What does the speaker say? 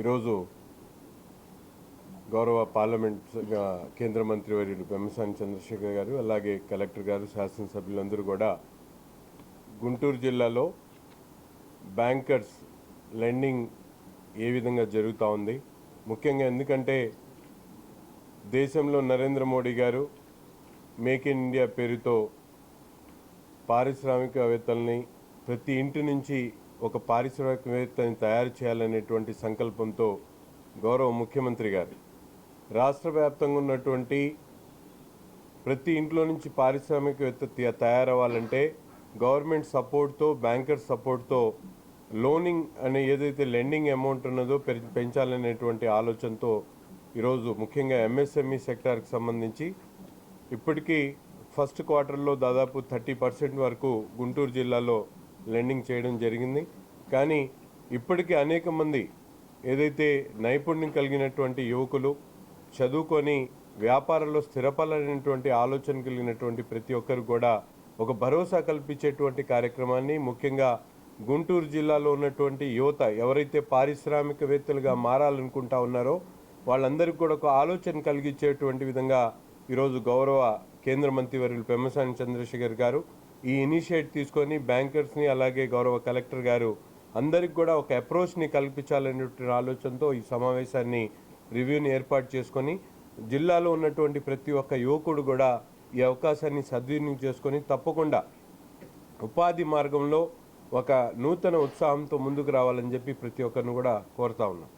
ఈరోజు గౌరవ పార్లమెంట్ కేంద్ర మంత్రి వర్యులు పెమ్మసాని చంద్రశేఖర్ గారు అలాగే కలెక్టర్ గారు శాసనసభ్యులందరూ కూడా గుంటూరు జిల్లాలో బ్యాంకర్స్ లెండింగ్ ఏ విధంగా జరుగుతూ ఉంది? ముఖ్యంగా ఎందుకంటే దేశంలో నరేంద్ర మోడీ గారు మేక్ ఇన్ ఇండియా పేరుతో పారిశ్రామికవేత్తల్ని ప్రతి ఇంటి నుంచి ఒక పారిశ్రామికవేత్తని తయారు చేయాలనేటువంటి సంకల్పంతో గౌరవ ముఖ్యమంత్రి గారు రాష్ట్ర వ్యాప్తంగా ఉన్నటువంటి ప్రతి ఇంట్లో నుంచి పారిశ్రామికవేత్త తయారవ్వాలంటే గవర్నమెంట్ సపోర్ట్తో బ్యాంకర్ సపోర్ట్తో లోనింగ్ అనే ఏదైతే లెండింగ్ అమౌంట్ ఉన్నదో పెంచాలనేటువంటి ఆలోచనతో ఈరోజు ముఖ్యంగా ఎంఎస్ఎంఈ సెక్టార్కి సంబంధించి ఇప్పటికీ ఫస్ట్ క్వార్టర్లో దాదాపు థర్టీ పర్సెంట్ వరకు గుంటూరు జిల్లాలో లెండింగ్ చేయడం జరిగింది. కానీ ఇప్పటికీ అనేక మంది ఏదైతే నైపుణ్యం కలిగినటువంటి యువకులు చదువుకొని వ్యాపారంలో స్థిరపడాలనేటువంటి ఆలోచన కలిగినటువంటి ప్రతి ఒక్కరు కూడా ఒక భరోసా కల్పించేటువంటి కార్యక్రమాన్ని ముఖ్యంగా గుంటూరు జిల్లాలో ఉన్నటువంటి యువత ఎవరైతే పారిశ్రామికవేత్తలుగా మారాలనుకుంటా ఉన్నారో వాళ్ళందరికీ కూడా ఒక ఆలోచన కలిగించేటువంటి విధంగా ఈరోజు గౌరవ కేంద్ర మంత్రివర్యులు పెమ్మసాని చంద్రశేఖర్ గారు ఈ ఇనిషియేట్ తీసుకొని బ్యాంకర్స్ని అలాగే గౌరవ కలెక్టర్ గారు అందరికి కూడా ఒక అప్రోచ్ని కల్పించాలనేటువంటి ఆలోచనతో ఈ సమావేశాన్ని రివ్యూని ఏర్పాటు చేసుకొని జిల్లాలో ఉన్నటువంటి ప్రతి ఒక్క యువకుడు కూడా ఈ అవకాశాన్ని సద్వినియోగం చేసుకొని తప్పకుండా ఉపాధి మార్గంలో ఒక నూతన ఉత్సాహంతో ముందుకు రావాలని చెప్పి ప్రతి ఒక్కరిని కూడా కోరుతా ఉన్నాం.